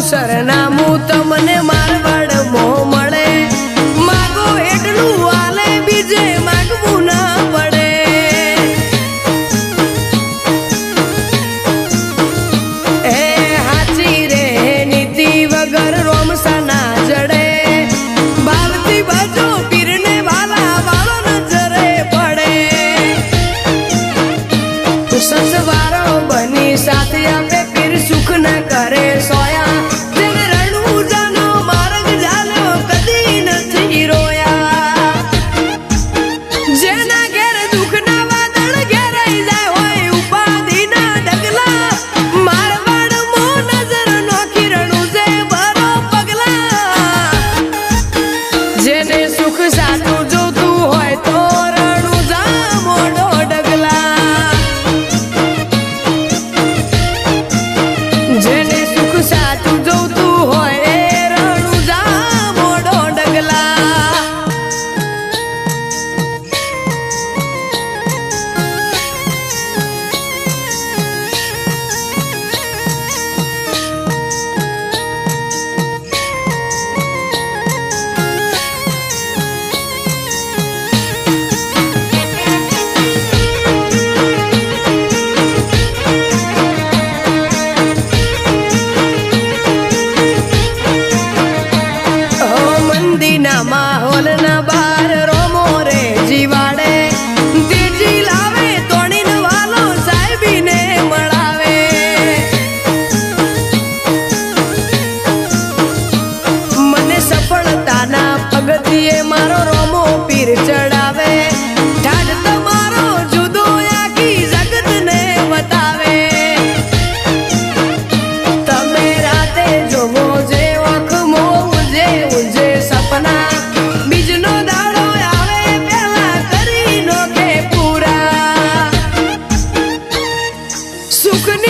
સુખનું સરનામું તમને મારવાડ મો મળે. માગો એટલું વાલે બીજે માગવું ના પડે. એ હાચી રે નીતિ વગર રોમસા ના જડે. બાલતી બાજુ પીરને વાલા વાળો નજરે પડે. સસવારો બની સાથે આપે પીર સુખ ના કરે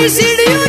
Virgílio.